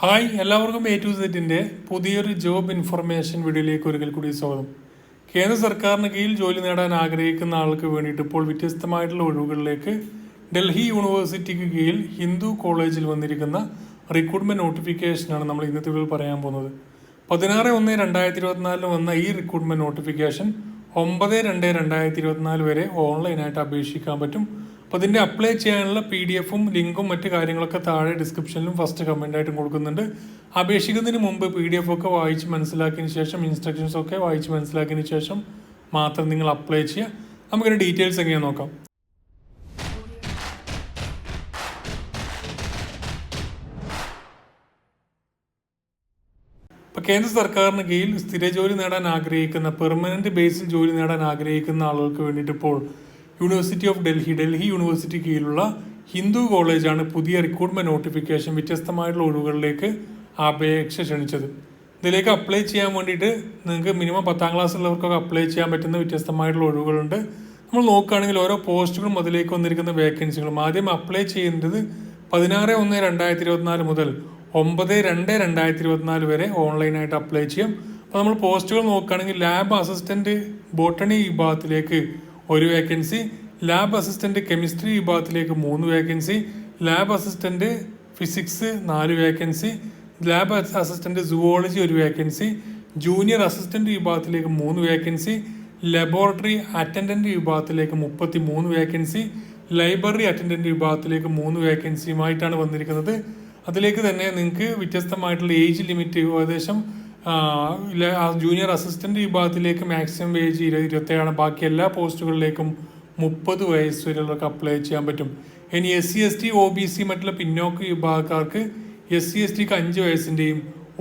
Hi എല്ലാവർക്കും A to സെറ്റിന്റെ പുതിയൊരു ജോബ് ഇൻഫർമേഷൻ വീഡിയോയിലേക്ക് ഒരിക്കൽ കൂടി സ്വാഗതം. കേന്ദ്ര സർക്കാരിന് കീഴിൽ ജോലി നേടാൻ ആഗ്രഹിക്കുന്ന ആൾക്ക് വേണ്ടിയിട്ട് ഇപ്പോൾ വ്യത്യസ്തമായിട്ടുള്ള ഒഴിവുകളിലേക്ക് ഡൽഹി യൂണിവേഴ്സിറ്റിക്ക് കീഴിൽ ഹിന്ദു കോളേജിൽ വന്നിരിക്കുന്ന റിക്രൂട്ട്മെന്റ് നോട്ടിഫിക്കേഷനാണ് നമ്മൾ ഇന്നത്തെ വീഡിയോയിൽ പറയാൻ പോകുന്നത്. പതിനാറ് ഒന്ന് രണ്ടായിരത്തി ഇരുപത്തിനാലിന് വന്ന ഈ റിക്രൂട്ട്മെന്റ് നോട്ടിഫിക്കേഷൻ ഒമ്പത് രണ്ട് രണ്ടായിരത്തി ഇരുപത്തിനാല് വരെ ഓൺലൈനായിട്ട് അപേക്ഷിക്കാൻ പറ്റും. അപ്പോൾ ഇതിന്റെ അപ്ലൈ ചെയ്യാനുള്ള പി ഡി എഫും ലിങ്കും മറ്റു കാര്യങ്ങളൊക്കെ താഴെ ഡിസ്ക്രിപ്ഷനിലും ഫസ്റ്റ് കമന്റായിട്ടും കൊടുക്കുന്നുണ്ട്. അപേക്ഷിക്കുന്നതിന് മുമ്പ് പി ഡി എഫ് ഒക്കെ വായിച്ച് മനസ്സിലാക്കിയതിന് ശേഷം ഇൻസ്ട്രക്ഷൻസ് ഒക്കെ വായിച്ച് മനസ്സിലാക്കിയതിന് ശേഷം മാത്രം നിങ്ങൾ അപ്ലൈ ചെയ്യുക. നമുക്കൊരു ഡീറ്റെയിൽസ് എങ്ങനെയാ നോക്കാം. ഇപ്പോൾ കേന്ദ്ര സർക്കാരിന് കീഴിൽ സ്ഥിര ജോലി നേടാൻ ആഗ്രഹിക്കുന്ന പെർമനന്റ് ബേസിൽ ജോലി നേടാൻ ആഗ്രഹിക്കുന്ന ആളുകൾക്ക് വേണ്ടിയിട്ട് ഇപ്പോൾ university of Delhi Delhi university കീഴിലുള്ള ഹിന്ദു കോളേജാണ് പുതിയ റിക്രൂട്ട്മെന്റ് നോട്ടിഫിക്കേഷൻ വ്യത്യസ്തമായിട്ടുള്ള ഒഴിവുകളിലേക്ക് അപേക്ഷ ക്ഷണിച്ചത്. ഇതിലേക്ക് അപ്ലൈ ചെയ്യാൻ വേണ്ടിയിട്ട് നിങ്ങൾക്ക് മിനിമം പത്താം ക്ലാസ് ഉള്ളവർക്കൊക്കെ അപ്ലൈ ചെയ്യാൻ പറ്റുന്ന വ്യത്യസ്തമായിട്ടുള്ള ഒഴിവുകളുണ്ട്. നമ്മൾ നോക്കുകയാണെങ്കിൽ ഓരോ പോസ്റ്റുകളും അതിലേക്ക് വന്നിരിക്കുന്ന വേക്കൻസികളും ആദ്യം അപ്ലൈ ചെയ്യേണ്ടത് പതിനാറ് ഒന്ന് രണ്ടായിരത്തി ഇരുപത്തിനാല് മുതൽ ഒമ്പത് രണ്ട് രണ്ടായിരത്തി ഇരുപത്തിനാല് വരെ ഓൺലൈനായിട്ട് അപ്ലൈ ചെയ്യാം. അപ്പോൾ നമ്മൾ പോസ്റ്റുകൾ നോക്കുകയാണെങ്കിൽ ലാബ് അസിസ്റ്റന്റ് ബോട്ടണി വിഭാഗത്തിലേക്ക് ഒരു വേക്കൻസി ലാബ് അസിസ്റ്റന്റ് കെമിസ്ട്രി വിഭാഗത്തിലേക്ക് മൂന്ന് വേക്കൻസി ലാബ് അസിസ്റ്റന്റ് ഫിസിക്സ് നാല് വേക്കൻസി ലാബ് അസിസ്റ്റന്റ് സുവോളജി ഒരു വേക്കൻസി ജൂനിയർ അസിസ്റ്റന്റ് വിഭാഗത്തിലേക്ക് മൂന്ന് വേക്കൻസി ലബോറട്ടറി അറ്റൻഡന്റ് വിഭാഗത്തിലേക്ക് മുപ്പത്തി മൂന്ന് വേക്കൻസി ലൈബ്രറി അറ്റൻഡന്റ് വിഭാഗത്തിലേക്ക് മൂന്ന് വേക്കൻസിയുമായിട്ടാണ് വന്നിരിക്കുന്നത്. അതിലേക്ക് തന്നെ നിങ്ങൾക്ക് വ്യത്യസ്തമായിട്ടുള്ള ഏജ് ലിമിറ്റ് ഏകദേശം ജൂനിയർ അസിസ്റ്റന്റ് വിഭാഗത്തിലേക്ക് മാക്സിമം ഏജ് ഇരുപത് ഇരുപത്തേഴാണ്. ബാക്കി എല്ലാ പോസ്റ്റുകളിലേക്കും മുപ്പത് വയസ്സ് വരെയുള്ളവർക്ക് അപ്ലൈ ചെയ്യാൻ പറ്റും. ഇനി S C S T O B C മറ്റുള്ള പിന്നോക്ക വിഭാഗക്കാർക്ക് എസ് സി എസ് ടിക്ക് അഞ്ച് വയസ്സിന്റെയും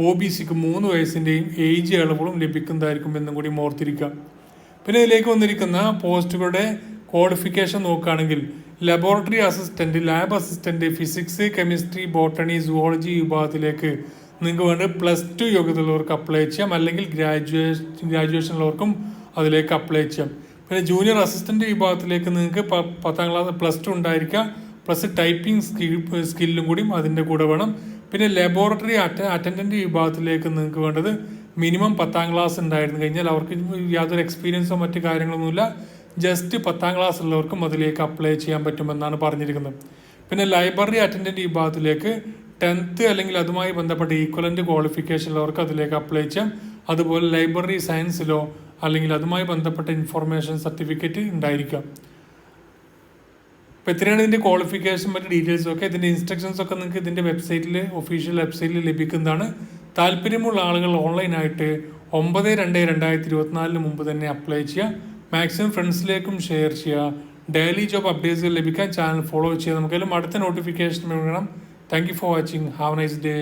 ഒ ബി സിക്ക് മൂന്ന് വയസ്സിന്റെയും ഏജ് ഇളവുകളും ലഭിക്കുന്നതായിരിക്കും എന്നും കൂടി ഓർത്തിരിക്കുക. പിന്നെ ഇതിലേക്ക് വന്നിരിക്കുന്ന പോസ്റ്റുകളുടെ ക്വാളിഫിക്കേഷൻ നോക്കുകയാണെങ്കിൽ laboratory assistant lab assistant physics chemistry botany zoology വിഭാഗത്തിലേക്ക് നിങ്ങൾക്ക് വേണ്ടി പ്ലസ് ടു യോഗ്യതയുള്ളവർക്ക് അപ്ലൈ ചെയ്യാം. അല്ലെങ്കിൽ ഗ്രാജുവേഷൻ ഗ്രാജുവേഷൻ ഉള്ളവർക്കും അതിലേക്ക് അപ്ലൈ ചെയ്യാം. പിന്നെ ജൂനിയർ അസിസ്റ്റന്റ് വിഭാഗത്തിലേക്ക് നിങ്ങൾക്ക് പത്താം ക്ലാസ് പ്ലസ് ടു ഉണ്ടായിരിക്കുക പ്ലസ് ടൈപ്പിംഗ് സ്കിൽ സ്കില്ലും കൂടിയും അതിന്റെ കൂടെ വേണം. പിന്നെ ലബോറട്ടറി അറ്റ അറ്റൻഡന്റ് വിഭാഗത്തിലേക്ക് നിങ്ങൾക്ക് വേണ്ടത് മിനിമം പത്താം ക്ലാസ് ഉണ്ടായിരുന്നു. കഴിഞ്ഞാൽ അവർക്ക് യാതൊരു എക്സ്പീരിയൻസോ മറ്റു കാര്യങ്ങളൊന്നുമില്ല. ജസ്റ്റ് പത്താം ക്ലാസ് ഉള്ളവർക്കും അതിലേക്ക് അപ്ലൈ ചെയ്യാൻ പറ്റുമെന്നാണ് പറഞ്ഞിരിക്കുന്നത്. പിന്നെ ലൈബ്രറി അറ്റൻഡന്റ് വിഭാഗത്തിലേക്ക് ടെൻത്ത് അല്ലെങ്കിൽ അതുമായി ബന്ധപ്പെട്ട ഈക്വലന്റ് ക്വാളിഫിക്കേഷൻ ഉള്ളവർക്ക് അതിലേക്ക് അപ്ലൈ ചെയ്യാം. അതുപോലെ ലൈബ്രറി സയൻസിലോ അല്ലെങ്കിൽ അതുമായി ബന്ധപ്പെട്ട ഇൻഫർമേഷൻ സർട്ടിഫിക്കറ്റ് ഉണ്ടായിരിക്കാം. അപ്പോൾ ഇത്രയാണ് ഇതിന്റെ ക്വാളിഫിക്കേഷൻ മറ്റ് ഡീറ്റെയിൽസും ഒക്കെ. ഇതിന്റെ ഇൻസ്ട്രക്ഷൻസ് ഒക്കെ നിങ്ങൾക്ക് ഇതിന്റെ വെബ്സൈറ്റിൽ ഒഫീഷ്യൽ വെബ്സൈറ്റിൽ ലഭിക്കുന്നതാണ്. താല്പര്യമുള്ള ആളുകൾ ഓൺലൈനായിട്ട് ഒമ്പത് രണ്ട് രണ്ടായിരത്തി ഇരുപത്തിനാലിന് മുമ്പ് തന്നെ അപ്ലൈ ചെയ്യുക മാക്സിമം ഫ്രണ്ട്സിലേക്കും ഷെയർ ചെയ്യുക. ഡെയിലി ജോബ് അപ്ഡേറ്റ്സുകൾ ലഭിക്കാൻ ചാനൽ ഫോളോ ചെയ്യുക. നമുക്കെല്ലാം അടുത്ത നോട്ടിഫിക്കേഷൻ വേണം thank you for watching have nice day